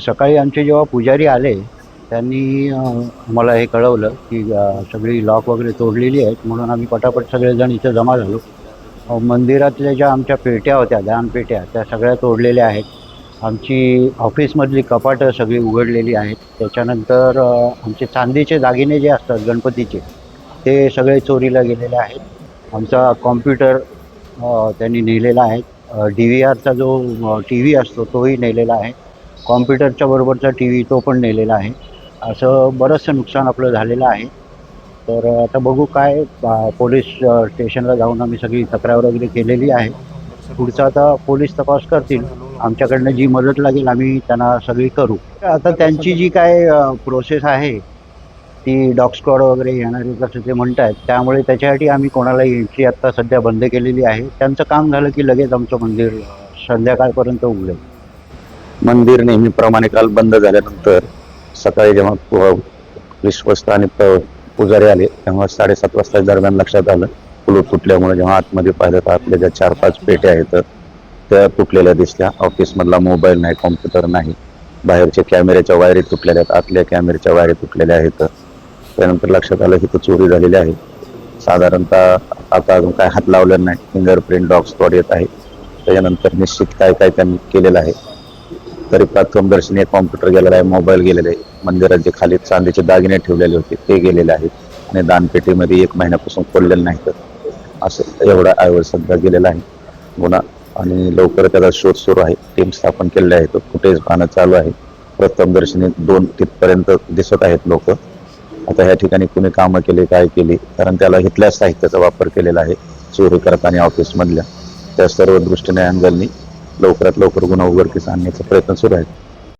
सकाळी आमचे जेव्हा पुजारी आले त्यांनी मला हे कळवलं की सगळी लॉक वगैरे तोडलेली आहेत म्हणून आम्ही पटापट सगळेजण इथं जमा झालो. मंदिरातल्या ज्या आमच्या पेट्या होत्या दानपेट्या त्या सगळ्या तोडलेल्या आहेत. आमची ऑफिसमधली कपाटं सगळी उघडलेली आहेत. त्याच्यानंतर आमचे चांदीचे दागिने जे असतात गणपतीचे ते सगळे चोरीला गेलेले आहेत. आमचा कॉम्प्युटर त्यांनी नेलेला आहे. डी व्ही आरचा जो टी व्ही असतो तोही नेलेला आहे. कॉम्प्युटरच्या बरोबरचा टी व्ही तो पण नेलेला आहे. असं बरंचसं नुकसान आपलं झालेलं आहे. तर आता बघू काय पोलीस स्टेशनला जाऊन आम्ही सगळी तक्रार वगैरे केलेली आहे. पुढचा आता पोलीस तपास करतील. आमच्याकडनं जी मदत लागेल आम्ही त्यांना सगळी करू. आता त्यांची जी काय प्रोसेस आहे ती डॉग स्क्वॉड वगैरे येणारे कसं ते म्हणत आहेत त्यामुळे त्याच्यासाठी आम्ही कोणालाही एंट्री आत्ता सध्या बंद केलेली आहे. त्यांचं काम झालं की लगेच आमचं मंदिर संध्याकाळपर्यंत उघडेल. मंदिर नेहमीप्रमाणे काल बंद झाल्यानंतर सकाळी जेव्हा विश्वस्त आणि प- पुजारी आले तेव्हा साडेसात वाजता दरम्यान लक्षात आलं कुलूप तुटल्यामुळे जेव्हा आतमध्ये पाहिलं तर आपल्या ज्या चार पाच पेट्या आहेत त्या तुटलेल्या दिसल्या. ऑफिसमधला मोबाईल नाही कॉम्प्युटर नाही. बाहेरच्या कॅमेऱ्याच्या वायरी तुटलेल्या आहेत आतल्या कॅमेऱ्याच्या वायरी तुटलेल्या आहेत. त्यानंतर लक्षात आलं की तो चोरी झालेली आहे. साधारणतः आता अजून काय हात लावलेला नाही. फिंगरप्रिंट डॉग स्पॉट येत आहे. त्याच्यानंतर निश्चित काय काय त्यांनी केलेलं आहे. तरी प्रथमदर्शनी एक कॉम्प्युटर गेलेला आहे मोबाईल गेलेले आहे मंदिरात जे खाली चांदीचे दागिने ठेवलेले होते ते गेलेले आहेत. आणि दानपेटीमध्ये एक महिन्यापासून खोललेलं नाही तर असं एवढा आयवर सध्या गेलेला आहे. गुन्हा आणि लवकर त्याचा शोध सुरू आहे. टीम स्थापन केलेले आहेत. फुटेज पाहणं चालू आहे. प्रथमदर्शनी दोन तिथपर्यंत दिसत आहेत लोक. आता ह्या ठिकाणी कुणी कामं केली काय केली कारण त्याला इथल्या साहित्याचा वापर केलेला आहे. चोरी करताना ऑफिसमधल्या त्या सर्व दृष्टीने अँगलनी लवकरात लवकर गुन्हा उघडकीस आणण्याचा प्रयत्न सुरू आहे.